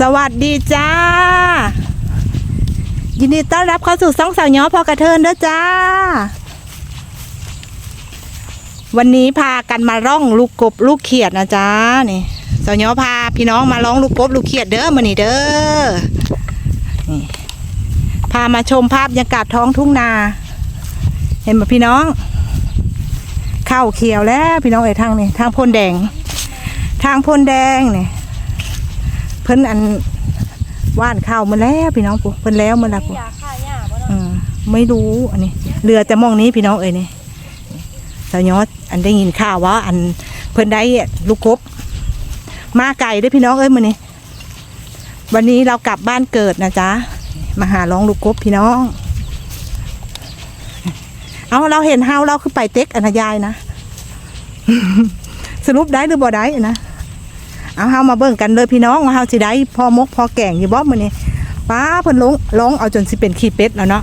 สวัสดีจ้า ยินดีต้อนรับเข้าสู่ซ่องสาวย้อพอกระเทินเด้อจ้า วันนี้พากันมาร่องลูกกบลูกเขียดนะจ้านี่สาวย้อพาพี่น้องมาร้องลูกกบลูกเขียดเด้อมานี่เด้อนี่พามาชมภาพบรรยากาศท้องทุ่งนา เห็นไหมพี่น้อง เข้าเขียวแล้วพี่น้องเอ๋ทางนี่ทางพลแดง ทางพลแดงนี่เพิ่นอันว่านข้าวมาแล้วพี่น้องปุ๊เพิ่นแล้วมาแล้วปุ๊ยาฆ่าหญ้าบ่เนาะอืมไม่รู้อันนี้เรือแต่มองนี้พี่น้องเอ๋ยนี่สาวยอดอันได้ยินข่าวว่า อันเพิ่นได้ลูกกบมาไก่ด้วยพี่น้องเอ้ยมื้อนี้วันนี้เรากลับบ้านเกิดนะจ๊ะมาหาร้องลูกกบพี่น้อง เอาเราเห็นเฮาเราคือไปเต็กอนนายายนะ สรุปได้หรือบ่ได้นะ เอาเฮามาเบิ่งกันเลยพี่น้องว่าเฮาสิได้พอมกพอแกงอยู่บ่มื้อนี้ป้าเพิ่นลงลงเอาจนสิเป็นขี้เป็ดแล้วเนาะ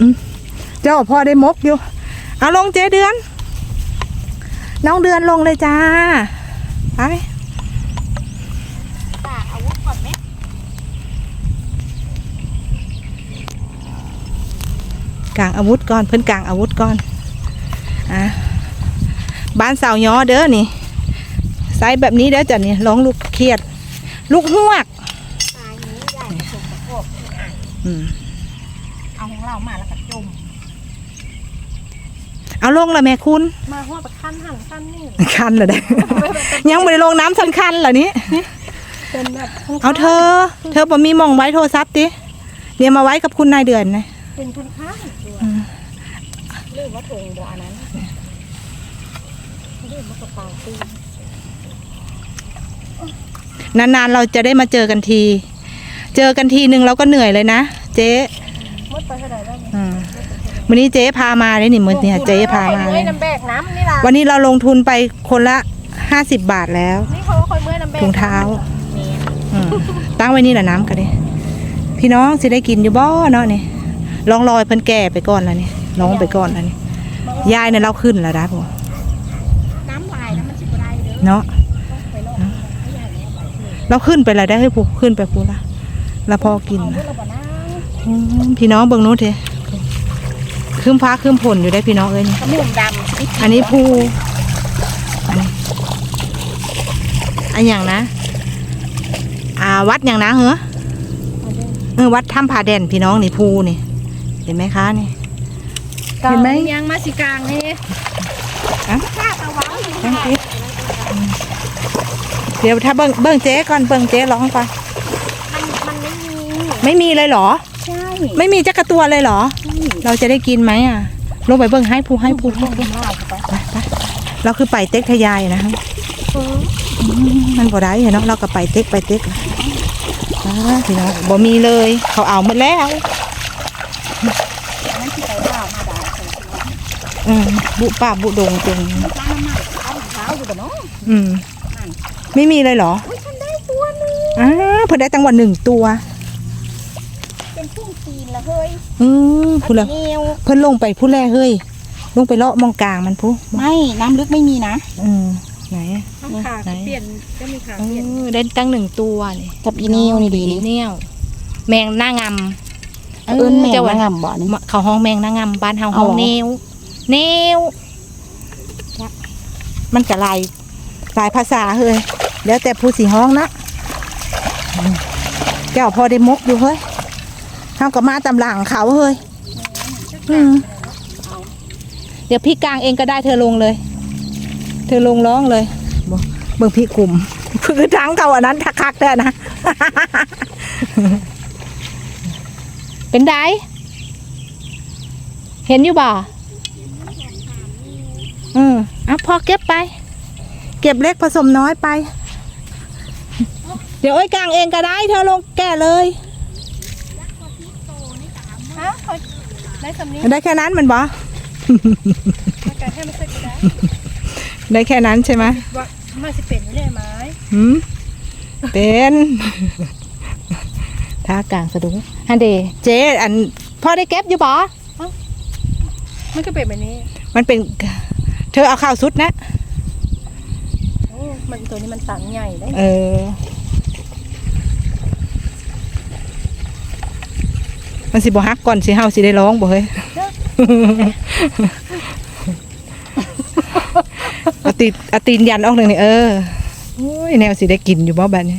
อืมเจ้าพ่อได้มกอยู่ เอาลงเจ๊เดือน น้องเดือนลงเลยจ้า ไปฝากอาวุธก่อนไหมกลางอาวุธก่อนเพิ่นกลางอาวุธก่อน อะ บ้านสาวย้อเด้อนี่ไซส์แบบนี้เด้อจ้ะนี่ลองลูกเครียด ลูกหวกตายนี้ใหญ่ส่งประกอบที่อ่านอืมเอาของเรามาแล้วก็จมเอาลงละแม่คุณ มาหัวประคันหั่นคันนี่คันเหรอเด้ ยังไม่ได้ลงน้ำสันคันเหรอนี้ เป็นแบบเอาเธอ เธอบ่มีหมองไว้โทรศัพท์ดิเดี๋ยวมาไว้กับคุณนายเดือนนะ เป็นคนข้างตัวอืม เรื่องว่าถุงบ่อันนั้นเรื่องว่ากระเป๋าตีน นานๆเราจะได้มาเจอกันที เจอกันทีนึงเราก็เหนื่อยเลยนะ เจ๊มดไปเท่าไหร่แล้วเนี่ยอืมวันนี้เจ๊พามาเลยนี่มือเนี่ยเจ๊พามาเมื่เลอยยน้ำแบกน้ำนี่ล่ะวันนี้เราลงทุนไปคนละห้าสิบบาทแล้ว นี่เขาคอยเมื่อยน้ำแบกถุงเท้านี่อืมตั้งไว้นี่แหละน้ำกันดิพี่น้องสิได้กินอยู่บ่เนาะนี่ลองลอยเพิ่นแก่ไปก่อนแล้วนี่ลองไปก่อนแล้วนี่ยายเนี่ยเราขึ้นแล้วนะพวกน้ำลายน้ำมันสิบไรเด้อเนาะ ไปลองไม่อยากเนี่ยไป เลยเราขึ้นไปแล้วได้ให้ผูขึ้นไปพูละแล้วพอกินเอานะเพื่อเราบ่นั่งอืมพี่น้องเบิ่งนู้นเถอะคืมฟ้าคืมผลอยู่ได้พี่น้องเอ้ยนี่ขมุมดำอันนี้ภูอันนี้อันอย่างนะ อ่าวัดอย่างนะเหรอเออวัดถ้ำผาแดนพี่น้องนี่ภูนี่เห็นไหมคะนี่เห็นไหมยังมาสิกลางนี่อะข้าตะวันนั่งคิด เดี๋ยวถ้าเบิ่งเบิ่งเจ๊ก่อนเบิ่งเจ๊ร้องก่อนมันมันไม่มีไม่มีเลยเหรอ ใช่ไม่มีจักระตัวเลยเหรอ เราจะได้กินไหมอะ ลงไปเบิ่งให้ภูให้ภูให้ภูลายไปไปไปเราคือไปเต็กทะยายนะคะมันบ่ได้เนาะเราก็ไปเต็กไปเต็กอะอ่าพี่น้องบ่มีเลย เขาเอาหมดแล้วนั่นที่ไปว่ามาด่าใส่อืมบุป่าบุดงจริงร้านน้ำมันเอาเท้าอยู่แต่เนาะอืม ไม่มีเลยเหรออุ้ยฉันได้ตัวนึงอ้าเพิ่นได้ตั้งวันหนึ่งตัว เป็นพุ่งตีนละเฮ้ยอืมพูดแล้วเนียวเพิ่นลงไปผู้แรกเฮ้ย ลงไปเลาะมองกลางมันผู้ไม่น้ำลึกไม่มีนะอืมไหน ขาไหน เปลี่ยนก็มีขาเอเปลี่ยนอได้ตั้งหนึ่งตัวนี่กับอีเนียวนี่ดีอีเนียวแมงหน้างำเอิ้นแม่จะว่างามบ่นี่ เขาห้องแมงนางงามบ้านเฮาเอาห้องเหรอ เนวเนวมันก็หลายหลายภาษาเฮ้ย แล้วแต่ผู้สีห้องนะอืมเจ้าพอได้มกอยู่เฮ้ยเฮาก็มาตำหลังเขาเฮ้ยอืมเดี๋ยวพี่กลางเองก็ได้เธอลงเลย เธอลงร้องเลยบ่เบิ่งพี่กลุ่มคือทั้งเขาอันนั้นคักๆแต่นะ เป็นไดเห็นอยู่บ่อืมอะพอเก็บไป เก็บเล็กผสมน้อยไป เดี๋ยวไอ้ยกลางเองก็ได้ เธอลงแก่เลยฮะเขาได้คำนี้ได้แค่นั้นมันบ่มาการให้มันเสร็จได้ได้แค่นั้นใช่ไหมว่ามาสิเป็นไม่ได้ไหมหืมเป็นท่ากลางสะดุ้งฮันเดเจ๊อันพ่อได้เก็บอยู่บ่มันก็เป็นแบบนี้มันเป็น เธอเอาข้าวสุดนะ โอ้มันตัวนี้มันตังใหญ่ได้ เออ มันสิบ่ฮักก่อนสิเฮาสิได้ร้องบ่เฮ้ยเอาตีนเอาตีนยันออกหนึ่งนี่เออโอ้ยแนวสิได้กินอยู่บ่บัดนี้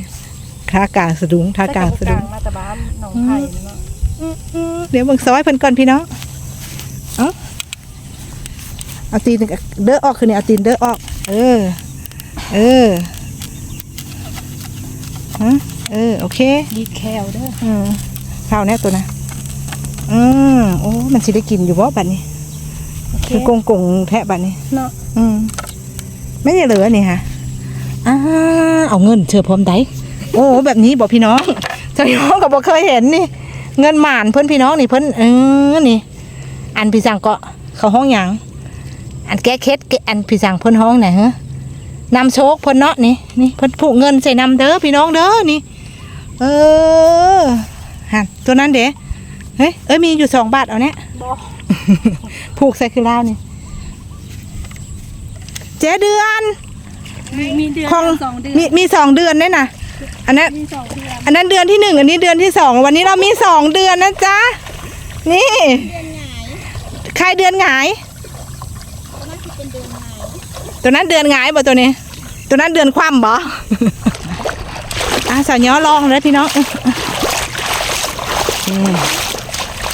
ทากลางสะดุงทากลางสะดุงมาตะบ้านหนองไผ่นี่เนาะเดี๋ยวเบิ่งซอยเพิ่นก่อนพี่น้องเอาเอาตีนเด้อออกคือนี่เอาตีนเด้อออก เออ เออฮะเออ โอเคดีแคลเด้ออืมข้าวแน่ตัวนะ อืมโอ้ มันสิได้กินอยู่บ่บัดนี้โอเคคือกงกงๆแทะบัดนี้ เนาะอืมไม่ได้เหลือนี่ฮะอ้าเอาเงินเชื่อพร้อมได้โอ้แบบนี้บอกพี่น้องเจ้าน้องก็บอกเคยเห็นนี่ เงินหมานเพื่อนพี่น้องนี่เพื่อนเออนี่ อันพี่สั่งก็เขาห้องหยังอันแก้เคล็ดแก้อันพี่สั่งเพื่อนห้องไหนฮะนำโชคเพื่อนเนาะนี่นี่เพื่อนผูกเงินใส่นำเด้อพี่น้องเด้อนี่ เออหันตัวนั้นเด้ เฮ้ยเอ้ยมีอยู่สองบาทเอาเนี้ยบ่ผูกใส่คือแล้วนี่เจ๊เดือนมีมีเดือนของสองเดือนมีมีสองเดือนด้วยนะอันนั้นมีสองเดือนอันนั้นเดือนที่หนึ่งอันนี้เดือนที่สองวันนี้เรามีสองเดือนนะจ๊ะนี่ใครเดือนหงายตัวนั้นเดือนหงายบ่ตัวนี้ ตัวนั้นเดือนคว่ำบ่อะสาวย้อลองเลยพี่น้อง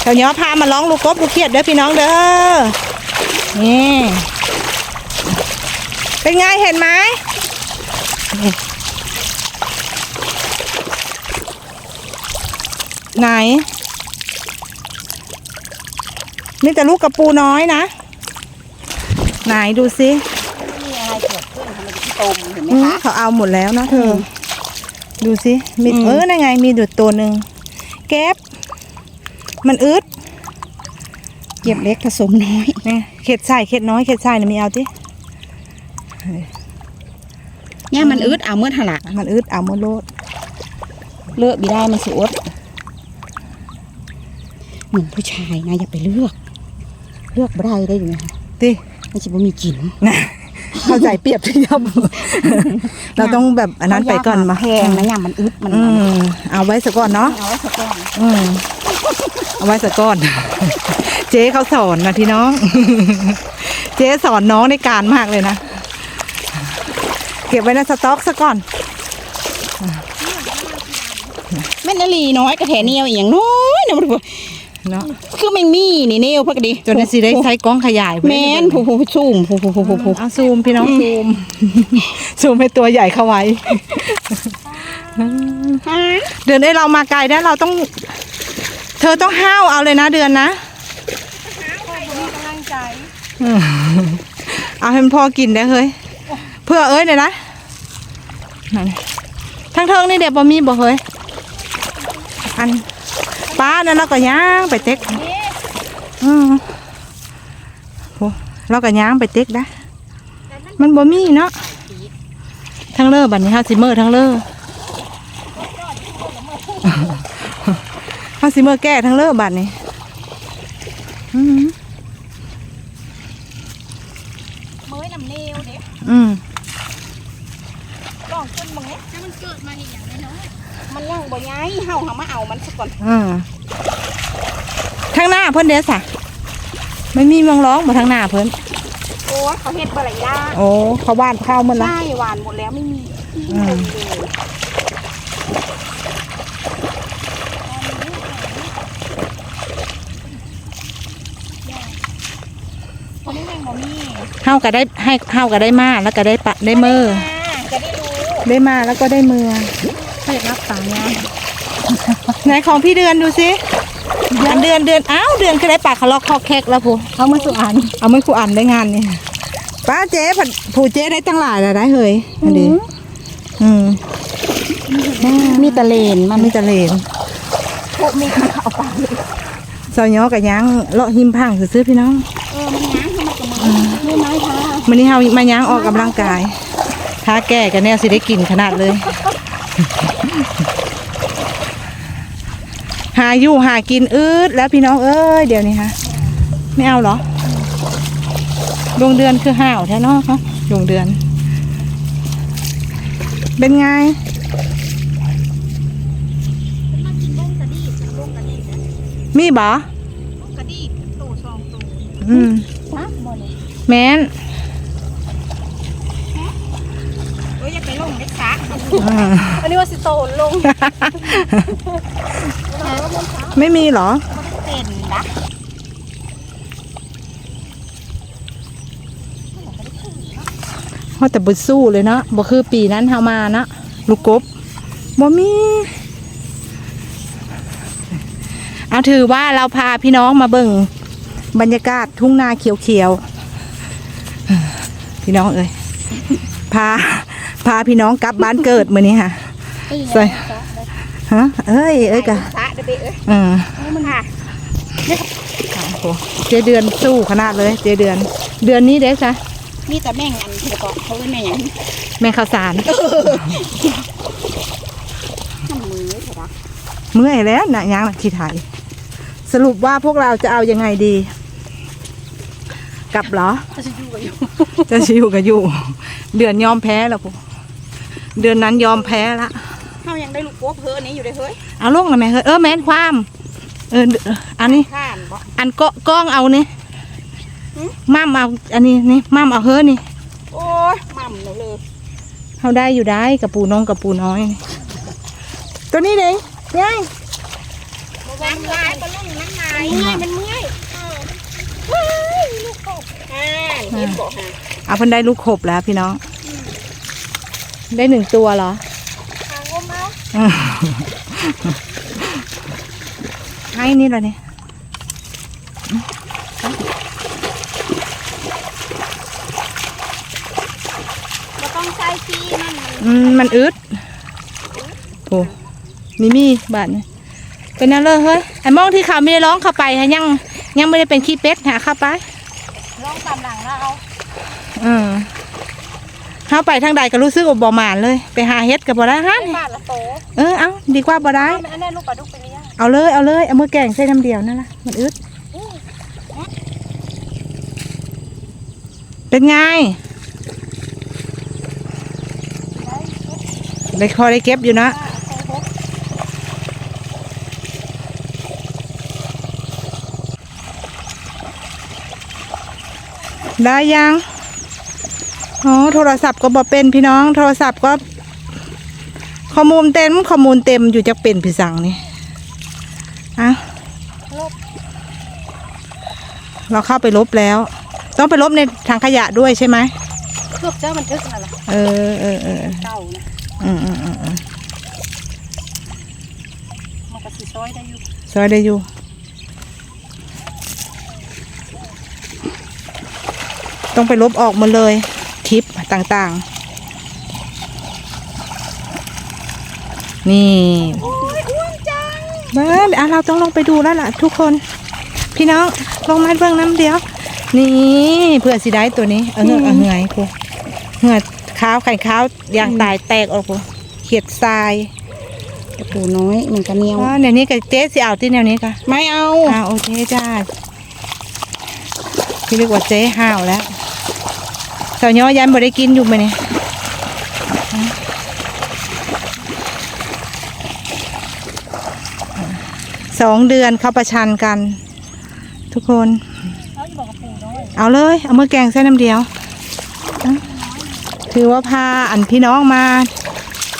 นี่สาวย้อพามาร้องลูกกบลูกเขียดเด้อพี่น้องเด้อ นี่ เป็นไงเห็นไหมไหน นี่แต่ลูกกระปูน้อยนะ ไหนดูสิมีอะไรเกิดขึ้นทำไมถึงตมเห็นไหมคะเขาเอาหมดแล้วนะเธอ ดูสิมีเออนั่นไงมีดุดตัวหนึ่งแก๊บ มันอึดเก็บเล็กผสมน้อยนี่เข็ดใส่เข็ดน้อยเข็ดใส่เนี่ยมีเอาจิเนี่ยมันอึดเอาเมื่อถลักมันอึดเอาหมดโลดเลือกบีได้มันสวดเหมือนผู้ชายนะอย่าไปเลือก เลือกบ่ได้ได้อยู่นะคะติมันจะบ่มีกลิ่นนะเข้าใจเปรียบเทียบเราต้องแบบอันนั้นไปก่อนมาแพงนะอย่างมันอึดมันอืมเอาไว้สักก่อนเนาะเอาไว้สักก้อนอืม เอาไว้สักก้อน เจ๊เขาสอนนะพี่น้อง เจ๊สอนน้องในการมากเลยนะ เก็บไว้ในสต็อกซะก่อนแม่นอลีน้อยกระแถเนียวอหย่างน้อยนะมันบ่เนาะคือแมงมี่นี่เนียวพักดีจนได้สิได้ใช้กล้องขยายไว้แมนผู้ผู้ซูมผู้ผู้ผู้ผู้ผู้เอาซูมพี่น้องซูมซูมให้ตัวใหญ่เข้าไว้ เดือนได้เรามาไกลได้เราต้อง เธอต้องห้าวเอาเลยนะเดือนนะเอาให้มันพอกินได้เฮ้ย เพื่อเอ้ยเลยนะทั้งเทิงนี่เดี๋ยวบ่มีบ่เฮ้ย อันป้านั่นเราก็ย่างไปเต็กอืมโหเราก็ย่างไปเต็กนะมันบ่มีเนาะทั้งเลอบัดนี้ฮาซิเมอร์ทั้งเลอ ฮาซิเมอร์แก้ทั้งเลอบัดนี้อืมเมยน้ำเนียวเด็กอืมลองขึ้นมึงเนี่ยมันเกิดมาอีกอย่างน้อยมันยังบ่ย้ายเฮาหามาเอามันสักก่อนอืมทางหน้าเพิ่นเด้อสะไม่มีเมังร้องมาทางหน้าเพิ่นโอ้เขาเฮ็ดบ่หลายอย่างโอ้เขาบ้านข้าวหมันละใช่หวานหมดแล้วไม่มีอืมเลยตอนนี้ยังบ่มี เฮาก็ได้ให้เฮาก็ได้มาแล้วก็ได้ปะได้มือจะได้รู้ได้มาแล้วก็ได้มือเขาอยากรับตังค์เนี่ยไหนของพี่เดือนดูสิอันเดือนเดือนอ้าวเดือนคือได้ปากเขาลอกคอแคกแล้วผู้เขามาสุอันเอาไม่ครูอันได้งานนี่ป้าเจ๊ผัดผู้เจ๊ได้ตั้งหลายแล้วได้เฮ้ยอันนี้อืมมีตะเลนมัมันนมีแตะเลนพวกมีข้าวปลาซอยย้อกับยางเลาะหิมพังซื้อๆพี่น้องเออมันย้างเข้า มากับมือไม่ไม้ค่ะวันนี้เฮามาย่างออกกำลังกายถ้าแก่กันแน่สิได้กินขนาดเลย หาอยู่หากินอืดแล้วพี่น้องเอ้ยเดี๋ยวนี้ฮะไม่เอาเหรอดวงเดือนคือห่าวแท้เนาะคะดวงเดือน เป็นไงมากินบ้งกะดีจากบ้งกะดีนะมีบ่กระดิกตู่สองตู่อืมนะบ่เลย แม่นเอ้ยอย่าไปลงเด็กสาอืมอันนี้ว่าสิโตนลงไม่มีเหรอ เป็นนะว่าแต่บุสู้เลยเนาะบ่คือปีนั้นเฮามาเนาะลูกกบบ่มี เอาถือว่าเราพาพี่น้องมาเบิ่งบรรยากาศทุ่งนาเขียวๆ พี่น้องเอ้ยพาพาพี่น้องกลับบ้านเกิดมื้อนี้ค่ะ ใส่ ฮะเอ้ยเอ้ยกะสาเด้อเบ้เอ้ยอืมมันค่ะโอ้โหเจเดือนสู้ขนาดเลย เจเดือน เดือนนี้เด้ซะมีแต่แม่งอันเดี๋ยวก่อนเขาเป็นแม่งหยังแม่ข้าวสารทำมือเถอะนะเมื่อยแล้วนะยางนักขี่ไทยสรุปว่าพวกเราจะเอายังไงดี กลับเหรอ จะอยู่กับอยู่จะชิวกับอยู่ เดือนยอมแพ้แล้วปุ๊เดือนนั้นยอมแพ้ละเขายังได้ลูกโป๊บเฮ้อนี้อยู่เลยเฮ้ยเอาลงนะแม่เฮ้ยเออแม่นความ เออเอออันนี้ ข้านบ่อันเกาะกล้องเอานี่หืมมั่มเอาอันนี้นี่มั่มเอาเฮ้อนี่โอ้ยมั่มเลยเลยเขาได้อยู่ได้กับปูน้องกับปูน้อย ตัวนี้เด้ยายน้ำลายก็ลงน้ำลายเมื่อยมันเมื่อยเออเฮ้ยลูกกบอ่า เห็นบ่ฮะเอาเพิ่นได้ลูกขบแล้วพี่น้อง ได้หนึ่งตัวเหรอทางอมเอาให้นี่ละเนี่ยบ่ต้องใส่ซีนั่นมันอืมมันอึดโอ้มีมีบาทนี่เป็นนั่นเลยเฮ้ยไอ้มองที่เขาไม่ได้ร้องเข้าไปฮะยังยังไม่ได้เป็นขี้เป็ดหาเข้าไป ลองตามหลังแล้วเอาอืมเข้าไปทางใดก็รู้สึกว่าบ่หมานเลย ไปหาเฮ็ดกับบ่ได้ฮันบ้านละโตเออเอาดีกว่าบ่ได้อันนั้นลูกปลาดุกไปเลี้ยงเอาเลยเอาเลยเอามือแกงใส่น้ำเดียวนั่นละมันอึดเป็นไงได้คอได้เก็บอยู่นะ ได้ยังอ๋อโทรศัพท์ก็บอกเป็นพี่น้อง โทรศัพท์ก็ ข้อมูลเต็ม ข้อมูลเต็มอยู่จะเป็นพี่สั่งนี่อะเราเข้าไปลบแล้ว ต้องไปลบในทางขยะด้วยใช่ไหมเครือบเจ้ามันทึกนั่นแหละเออเออเออเก่านะอืมอืมอืมอืมมันก็สิซอยได้อยู่ซอยได้อยู่ ต้องไปลบออกหมดเลยคลิปต่างๆ นี่โอ้ยอ้วนจังเบ้ออะเราต้องลงไปดูแล้วล่ะทุกคน พี่น้องลงมาเบื้องน้ำเดียว นี่เพื่อสิได้ตัวนี้เออเออเหงื่อยกูเหงื่อขาวไข่ขาวอย่างตายแตกออกกูเขียดทรายกระปูน้อยมันก็เหนียวอ๋อแนวนี้กับเจ๊สิเอาที่แนวนี้ค่ะไม่เอาอ่าโอเคจ้าพี่เรียกว่าเจ๊ห้าวแล้ว สาวย้อยันบ่ได้กินอยู่ไหมเนี่ยสองเดือนเขาประชันกัน ทุกคนเขาบอกกับปูน้อยเอาเลย เอาเมื่อแกงเส้นน้ำเดียว ถือว่าพาอันพี่น้องมา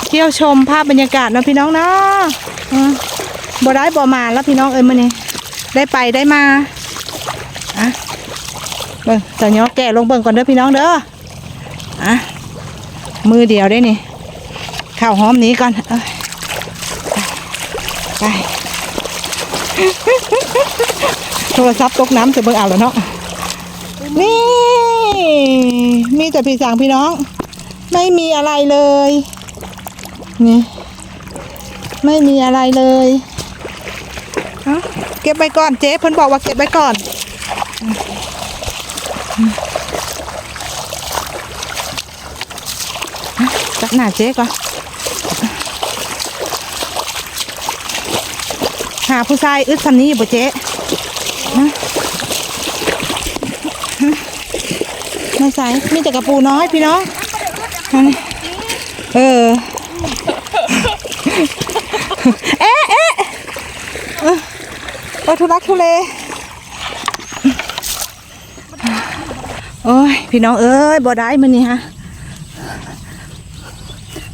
เที่ยวชมภาพบรรยากาศเนาะพี่น้องเนาะบ่ได้บ่มาแล้วพี่น้องเอ้ยมื่อนี้ได้ไปได้มา เบิ่งจะย้อแกะลงเบิ่งก่อนเด้อพี่น้องเด้ออะมือเดียวได้นี่ข้าวหอมนี้ก่อนอไปโทรศัพท์ตกน้ำจะเบิ่งเอาแล้วเนาะนี่ มีแต่พี่สั่งพี่น้อง ไม่มีอะไรเลย นี่ ไม่มีอะไรเลยเอาเก็บไว้ก่อนเจ๊เพิ่นบอกว่าเก็บไว้ก่อนอะ จับหน้าเจ๊ก่อนหาผู้ชายอึดสันนี้บ่เจ๊ฮะฮะไม่ใส่มีแต่กระปูน้อยพี่น้องอันนี้เออ เอ๊ะเอ๊ะโอ้ทุลักทุเลโอ้ยพี่น้องเอ้ยบ่ได้มันนี่ฮะ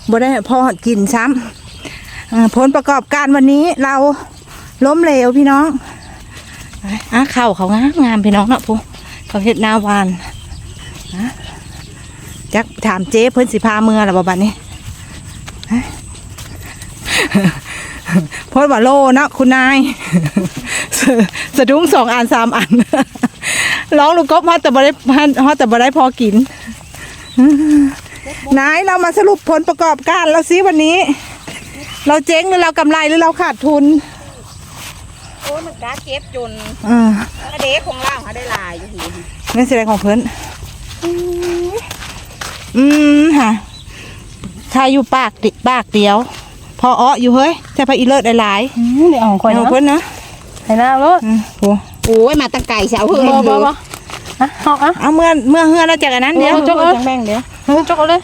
บ่ได้พอกินซ้ำอ่าผลประกอบการวันนี้เราล้มเหลวพี่น้องอะเข่าเขางามงามพี่น้องเนาะพูเขาเฮ็ดนาวานนะจักถามเจ๊เพิ่นสิพาเมือหรอบ่บัดนี้พราะว่าโลเนาะคุณนายสะดุ้งสองอันสามอันร้องลูกกบฮอดแต่บ่ได้ฮอดแต่บ่ได้พอกิน นายเรามาสรุปผลประกอบการเราซิวันนี้ เราเจ๊งหรือเรากำไรหรือเราขาดทุนโอ้ยมันกาเก็บจนอ่าเด็กของเราเขาได้ลายอยู่หีนี่แสดงของเพิ่นอืมค่ะใครอยู่ปากดิปากเดียว พออ้ออยู่เฮ้ยแต่พระอีเลิศหลายอืมเดี๋ยวเอาของๆคอยเอาเนาะเพิ่นนะให้หน้าโลดอืมโหโอ้ยมาตั้งไก่เสาเฮ้ยบ่บ่บ่อะเอาอะเอาเมื่อเมื่อเฮือแล้วจากอันนั้นเดี๋เดี๋ยยววจกเอาจังแบ่งเดี๋ยวเอา จกเอาเลย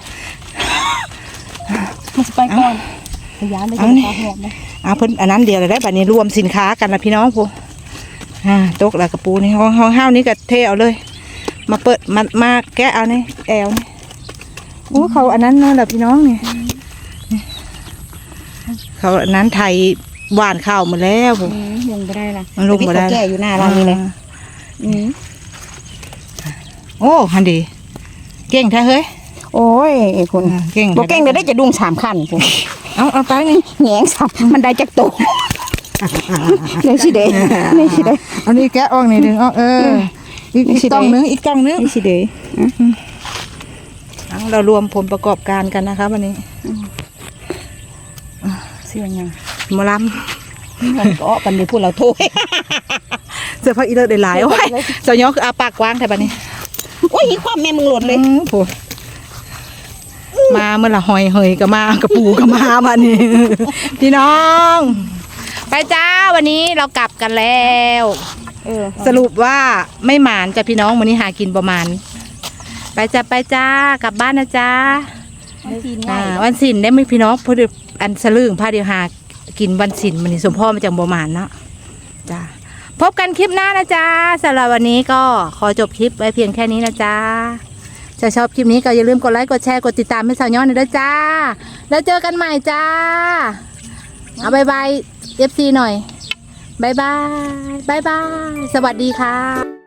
มันสิไปก่อนพยายามได้จะตาหัวไหมเอาเพิ่นอันนั้นเดียวเลยได้บัดนี้รวมสินค้ากันละพี่น้องพูอ่าตกแล้วกระปูนี่ห้องห้องห้าวนี้ก็เทเอาเลย มาเปิดมามาแกะเอานี่แอลนี่โอ้เขาอันนั้นนั่นแหละพี่น้องนี่เขาอันนั้นไทยหวานข้าวหมดแล้วพูอืมลงไปได้ละมันลงบ่ได้ แก่อยู่หน้าเรานี่เลยอืมโอ้ฮันดี เก่งแท้เฮ้ย โอ้ยคุณอ่าเก่งบอกเก่งเดี๋ยวได้จะดุงสามขั้นคุณเอาเอาไปนี่แหงสามมันได้จากโตะนี่สิเด้นี่สิเด้เอานี่แกะออกนี่ดึงออกเอออีกนี่อีกสิกล่องได้นึงอีกกล่องนึงนี่สิเด้เอาเรารวมผลประกอบการกันนะคะวันนี้เสียงยังหมอลมันก็ปันเดี๋ยวพูดเราโทษำเสื้อผ้าอีเลิศได้หลายโอ้ยเจ้าย้อคืออาปากกว้างแต่บัดนี้โอ้ยความแม่มึงหล่นเลยอืมโห มาเมื่อละหอยเหยก็มากระปูก็มาบัดนี้พี่น้อง ไปจ้าวันนี้เรากลับกันแล้วเออสรุปว่าไม่หมานจ้ะพี่น้องวันนี้หากินประมาณ ไปจ้าไปจ้ากลับบ้านนะจ้ามันกินอ่าง่ายวันสินได้ไหมพี่น้องเพอดีอันสลึงพาเดียวหากินวันสินมันนี่สมพ่อมาจากประมาณเนาะจ้าพบกันคลิปหน้านะจ้าสำหรับวันนี้ก็ขอจบคลิปไว้เพียงแค่นี้นะจ้า ถ้าชอบคลิปนี้ก็อย่าลืมกดไลค์กดแชร์กดติดตามให้สาวย้อนหน่อยด้วยจ้า แล้วเจอกันใหม่จ้า เอาบายบายเอฟซีหน่อยบายบายบายบายสวัสดีค่ะ